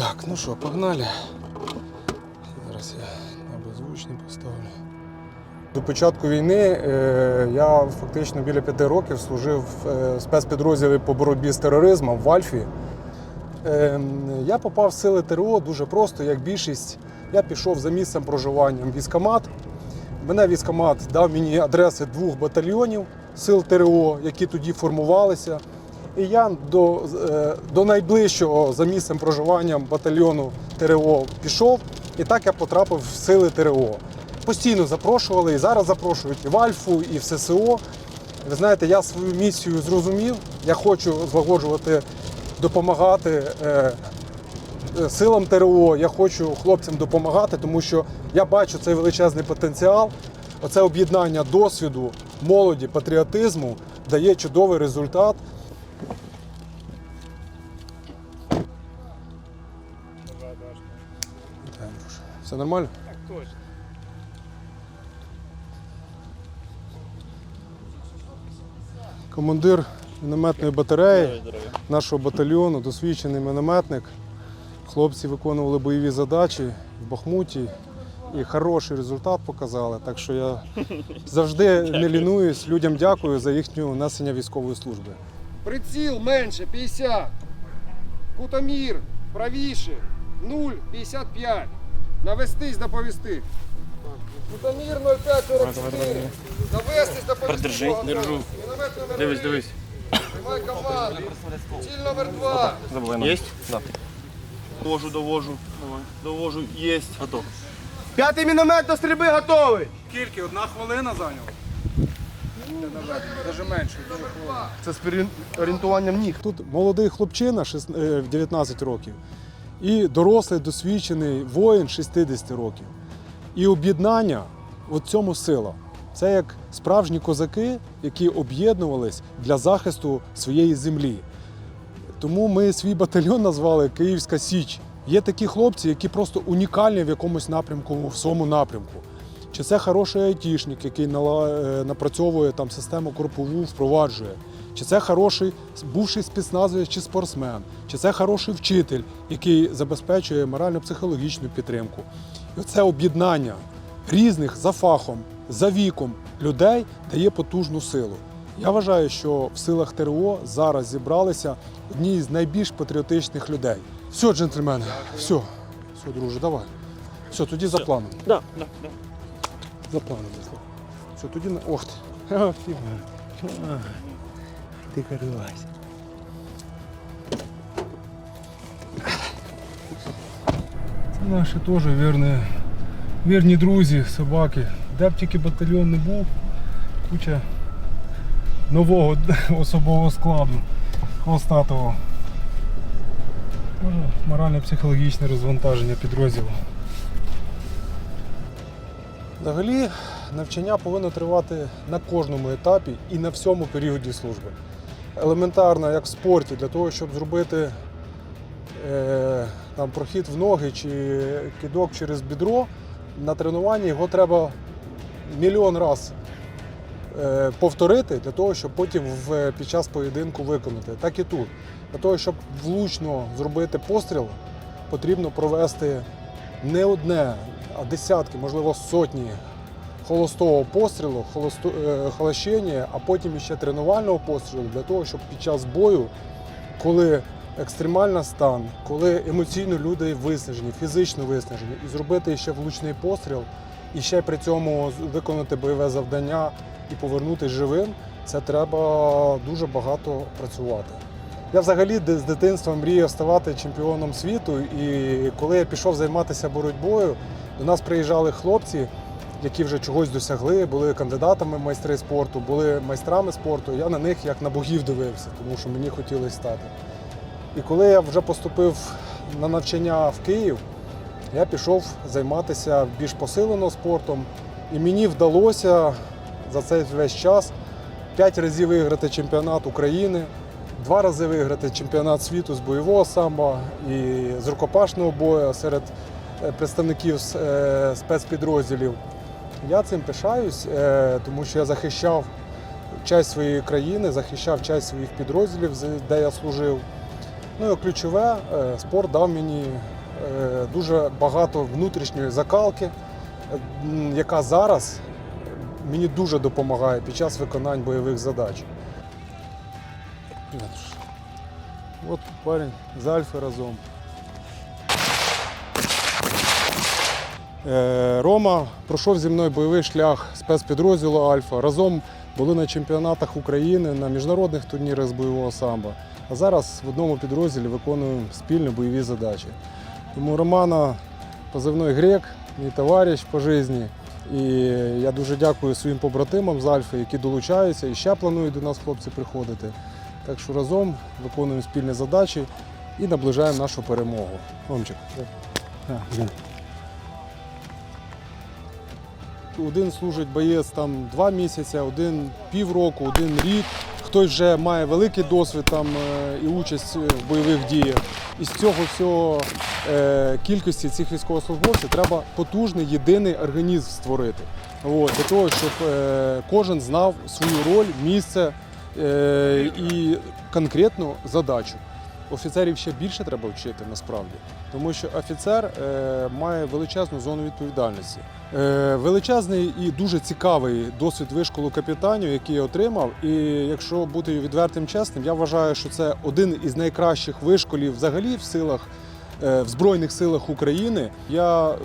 Так, ну що, погнали. Зараз я на беззвучний поставлю. До початку війни е, я фактично біля п'яти років служив е, в спецпідрозділі по боротьбі з тероризмом в Альфі. Е, я попав в сили ТРО дуже просто, як більшість. Я пішов за місцем проживання в військкомат. Мене військкомат дав мені адреси двох батальйонів сил ТРО, які тоді формувалися. Я до, е, до найближчого за місцем проживання батальйону ТРО пішов, і так я потрапив в сили ТРО. Постійно запрошували, і зараз запрошують і в Альфу, і в ССО. Ви знаєте, я свою місію зрозумів. Я хочу злагоджувати, допомагати е, е, силам ТРО. Я хочу хлопцям допомагати, тому що я бачу цей величезний потенціал. Оце об'єднання досвіду, молоді, патріотизму дає чудовий результат. Все нормально? Так точно. Командир мінометної батареї нашого батальйону, досвідчений мінометник. Хлопці виконували бойові задачі в Бахмуті і хороший результат показали. Так що я завжди не лінуюсь. Людям дякую за їхню несення військової служби. Приціл менше 50. Кутомір правіше 0,55. Навестись доповісти. Кутомір 0,544. Навестись доповісти. Богдан. держу. Дивись, дивись. Тримай команду. Ціль номер 2. Забули. Есть? Да. Довожу, довожу. Довожу. Есть. Готов. П'ятий міномет до стрільби готовий. Скільки? Одна хвилина зайняла? Навіть менше. Це з орієнтуванням ніг. Тут молодий хлопчина е, в 19 років і дорослий досвідчений воїн 60 років. І об'єднання в цьому сила. Це як справжні козаки, які об'єднувались для захисту своєї землі. Тому ми свій батальйон назвали Київська Січ. Є такі хлопці, які просто унікальні в якомусь напрямку, в своєму напрямку. Чи це хороший айтішник, який е, напрацьовує там систему корпову, впроваджує, чи це хороший бувший спецназовець чи спортсмен, чи це хороший вчитель, який забезпечує морально-психологічну підтримку. І це об'єднання різних за фахом, за віком людей дає потужну силу. Я вважаю, що в силах ТРО зараз зібралися одні з найбільш патріотичних людей. Все, джентльмени, все, все, друже, давай. Все, тоді за планом. Да, да, да. За планом, Владислав. Все, тоді на. Ох ти. Ти. Карась. Це наші теж вірні, вірні друзі, собаки. Де б тільки батальйон не був, куча нового особового складу, хвостатого. Морально-психологічне розвантаження підрозділу. Взагалі, навчання повинно тривати на кожному етапі і на всьому періоді служби. Елементарно, як в спорті, для того, щоб зробити е, там, прохід в ноги чи кидок через бідро, на тренуванні його треба мільйон разів е, повторити для того, щоб потім в, під час поєдинку виконати. Так і тут. Для того, щоб влучно зробити постріл, потрібно провести не одне, десятки, можливо, сотні холостого пострілу, холосто, е, холощення, а потім ще тренувального пострілу для того, щоб під час бою, коли екстремальний стан, коли емоційно люди виснажені, фізично виснажені, і зробити ще влучний постріл, і ще при цьому виконати бойове завдання і повернутися живим, це треба дуже багато працювати. Я взагалі з дитинства мріяв ставати чемпіоном світу, і коли я пішов займатися боротьбою, до нас приїжджали хлопці, які вже чогось досягли, були кандидатами в майстри спорту, були майстрами спорту. Я на них як на богів дивився, тому що мені хотілося стати. І коли я вже поступив на навчання в Київ, я пішов займатися більш посилено спортом, і мені вдалося за цей весь час п'ять разів виграти чемпіонат України, два рази виграти чемпіонат світу з бойового самбо і з рукопашного бою серед представників е, спецпідрозділів. Я цим пишаюсь, е, тому що я захищав часть своєї країни, захищав часть своїх підрозділів, де я служив. Ну і ключове, е, спорт дав мені е, дуже багато внутрішньої закалки, е, яка зараз мені дуже допомагає під час виконань бойових задач. От парень з Альфи разом. Рома пройшов зі мною бойовий шлях спецпідрозділу Альфа. Разом були на чемпіонатах України, на міжнародних турнірах з бойового самбо. А зараз в одному підрозділі виконуємо спільні бойові задачі. Тому Романа позивний грек, мій товариш по житті. І я дуже дякую своїм побратимам з Альфи, які долучаються і ще планують до нас хлопці приходити. Так що разом виконуємо спільні задачі і наближаємо нашу перемогу. Ромчик. Один служить боєць там два місяці, один півроку, один рік. Хтось вже має великий досвід там е, і участь в бойових діях. І з цього всього е, кількості цих військовослужбовців треба потужний єдиний організм створити. От, для того, щоб е, кожен знав свою роль, місце е, і конкретну задачу. Офіцерів ще більше треба вчити насправді, тому що офіцер е, має величезну зону відповідальності. Е, величезний і дуже цікавий досвід вишколу капітанів, який я отримав. І якщо бути відвертим чесним, я вважаю, що це один із найкращих вишколів взагалі в силах. Е, В Збройних силах України я е,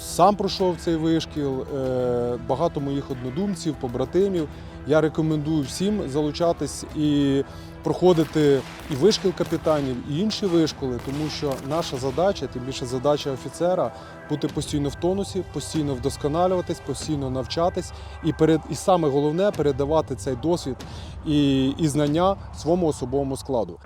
сам пройшов цей вишкіл, е, багато моїх однодумців, побратимів. Я рекомендую всім залучатись і проходити і вишкіл капітанів, і інші вишколи, тому що наша задача, тим більше задача офіцера, бути постійно в тонусі, постійно вдосконалюватись, постійно навчатись, і перед і саме головне передавати цей досвід і, і знання своєму особовому складу.